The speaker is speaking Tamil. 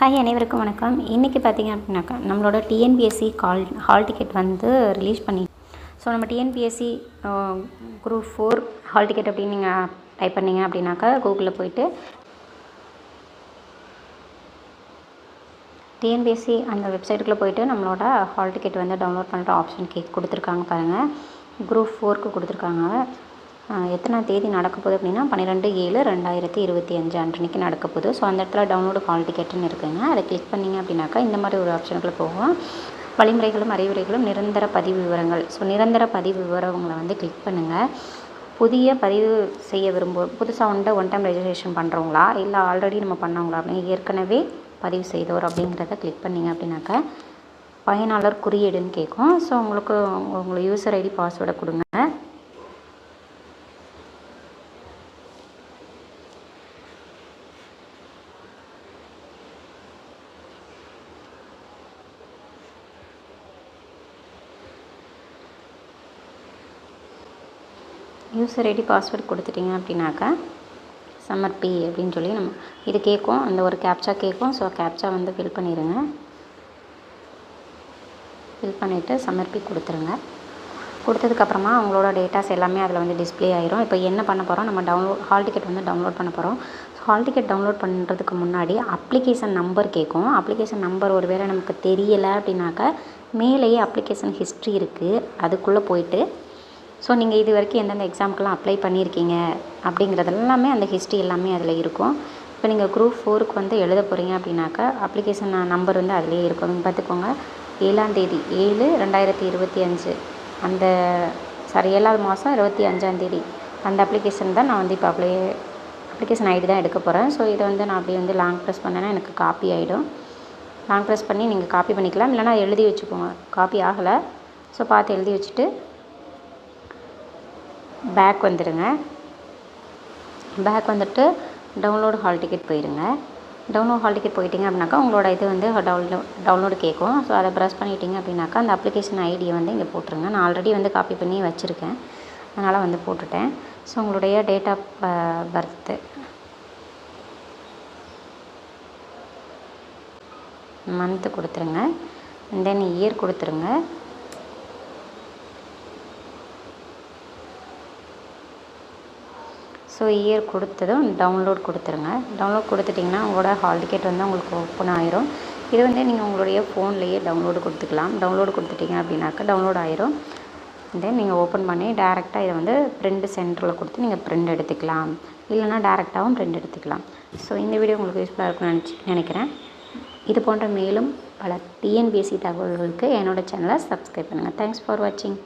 ஹாய் அனைவருக்கும் வணக்கம். இன்றைக்கி பார்த்தீங்க அப்படின்னாக்கா நம்மளோட டிஎன்பிஎஸ்சி கால் ஹால் டிக்கெட் வந்து ரிலீஸ் பண்ணி ஸோ நம்ம TNPSC group four hall ticket அப்படின்னு நீங்கள் டைப் பண்ணிங்க அப்படின்னாக்கா கூகுளில் போயிட்டு டிஎன்பிஎஸ்சி அந்த வெப்சைட்டுக்குள்ளே போயிட்டு நம்மளோட ஹால் டிக்கெட் வந்து டவுன்லோட் பண்ணுற ஆப்ஷன் கே கொடுத்துருக்காங்க பாருங்கள் குரூப் ஃபோருக்கு கொடுத்துருக்காங்க. எத்தனாம் தேதி நடக்க போகுது அப்படின்னா பன்னிரெண்டு ஏழு ரெண்டாயிரத்தி இருபத்தி அஞ்சு அன்றைக்கு நடக்க போகுது. ஸோ அந்த இடத்துல டவுன்லோடு ஹால் டிக்கெட்டுன்னு இருக்குங்க. அதை கிளிக் பண்ணிங்க அப்படின்னாக்கா இந்த மாதிரி ஒரு ஆப்ஷனுக்குள்ள போகும் வழிமுறைகளும் அறிவுரைகளும் நிரந்தர பதிவு விவரங்கள். ஸோ நிரந்தர பதிவு விவரங்களை வந்து கிளிக் பண்ணுங்கள் புதிய பதிவு செய்ய விரும்புவோம் புதுசாக வந்து ஒன் டைம் ரெஜிஸ்ட்ரேஷன் பண்ணுறவங்களா இல்லை ஆல்ரெடி நம்ம பண்ணவங்களா? அப்படின்னு ஏற்கனவே பதிவு செய்தோர் அப்படிங்கிறத கிளிக் பண்ணிங்க அப்படின்னாக்கா பயனாளர் குறியீடுன்னு கேட்கும் ஸோ உங்களுக்கு உங்களை யூசர் ஐடி பாஸ்வேர்டை கொடுங்க. யூசர் ஐடி பாஸ்வேர்ட் கொடுத்துட்டீங்க அப்படின்னாக்கா சம்மர்பி அப்படின்னு சொல்லி நம்ம இது கேட்கும். அந்த ஒரு கேப்ச்சா கேட்கும். ஸோ கேப்ச்சா வந்து ஃபில் பண்ணிடுங்க ஃபில் பண்ணிவிட்டு சமர்ப்பி கொடுத்துருங்க. கொடுத்ததுக்கப்புறமா அவங்களோட டேட்டாஸ் எல்லாமே அதில் வந்து டிஸ்ப்ளே ஆயிரும். இப்போ என்ன பண்ண போகிறோம் நம்ம டவுன்லோட் ஹால் டிக்கெட் வந்து டவுன்லோட் பண்ண போகிறோம் ஹால் டிக்கெட் டவுன்லோட் பண்ணுறதுக்கு முன்னாடி அப்ளிகேஷன் நம்பர் கேட்கும். அப்ளிகேஷன் நம்பர் ஒரு வேளை நமக்கு தெரியலை அப்படின்னாக்கா மேலேயே அப்ளிகேஷன் ஹிஸ்ட்ரி இருக்குது அதுக்குள்ளே போயிட்டு ஸோ நீங்கள் இது வரைக்கும் எந்தெந்த எக்ஸாமுக்கெல்லாம் அப்ளை பண்ணியிருக்கீங்க அப்படிங்கிறது எல்லாமே அந்த ஹிஸ்ட்ரி எல்லாமே அதில் இருக்கும். இப்போ நீங்கள் குரூப் ஃபோருக்கு வந்து எழுத போகிறீங்க அப்படின்னாக்கா அப்ளிகேஷன் நம்பர் வந்து அதிலே இருக்கும். பார்த்துக்கோங்க. ஏழாந்தேதி ஏழு ரெண்டாயிரத்தி இருபத்தி அஞ்சு. அந்த சாரி ஏழாவது மாதம் இருபத்தி அஞ்சாந்தேதி அந்த அப்ளிகேஷன் தான் நான் வந்து இப்போ அப்ளை அப்ளிகேஷன் ஐடி தான் எடுக்க போகிறேன் ஸோ இதை வந்து நான் அப்படியே வந்து லாங் ப்ரெஸ் பண்ணேன்னா எனக்கு காப்பி ஆகிடும் லாங் ப்ரெஸ் பண்ணி நீங்கள் காப்பி பண்ணிக்கலாம். இல்லைனா எழுதி வச்சுக்கோங்க. காப்பி ஆகலை. ஸோ பார்த்து எழுதி வச்சுட்டு பேக் வந்துடுங்க பேக் வந்துட்டு டவுன்லோடு ஹால் டிக்கெட் போயிடுங்க டவுன்லோட் ஹால் டிக்கெட் போயிட்டீங்க அப்படின்னாக்கா உங்களோட இது வந்து டவுன்லோ டவுன்லோடு கேட்கும். ஸோ அதை ப்ரெஸ் பண்ணிட்டீங்க அப்படின்னாக்கா அந்த அப்ளிகேஷன் ஐடியை வந்து இங்கே போட்டுருங்க. நான் ஆல்ரெடி வந்து காப்பி பண்ணி வச்சுருக்கேன். அதனால் வந்து போட்டுட்டேன். ஸோ உங்களுடைய டேட் ஆஃப் பர்த்து மந்த்து கொடுத்துருங்க. தென் இயர் கொடுத்துருங்க. ஸோ இயர் கொடுத்ததும் டவுன்லோட் கொடுத்துருங்க. டவுன்லோட் கொடுத்துட்டிங்கன்னா உங்களோட ஹால் டிக்கெட் வந்து உங்களுக்கு ஓப்பன் ஆயிரும். இது வந்து நீங்கள் உங்களுடைய ஃபோன்லேயே டவுன்லோடு கொடுத்துக்கலாம். டவுன்லோடு கொடுத்துட்டிங்க அப்படின்னாக்கா டவுன்லோட் ஆயிரும். தென் நீங்கள் ஓப்பன் பண்ணி டேரெக்டாக இதை வந்து பிரிண்ட் சென்டரில் கொடுத்து நீங்கள் பிரிண்ட் எடுத்துக்கலாம். இல்லைனா டேரெக்டாகவும் பிரிண்ட் எடுத்துக்கலாம். ஸோ இந்த வீடியோ உங்களுக்கு யூஸ்ஃபுல்லாக இருக்கும்னு நினச்சி நினைக்கிறேன். இது போன்ற மேலும் பல டிஎன்பிஎஸ்சி தகவல்களுக்கு என்னோடய சேனலை சப்ஸ்கிரைப் பண்ணுங்கள் தேங்க்ஸ் ஃபார் வாட்சிங்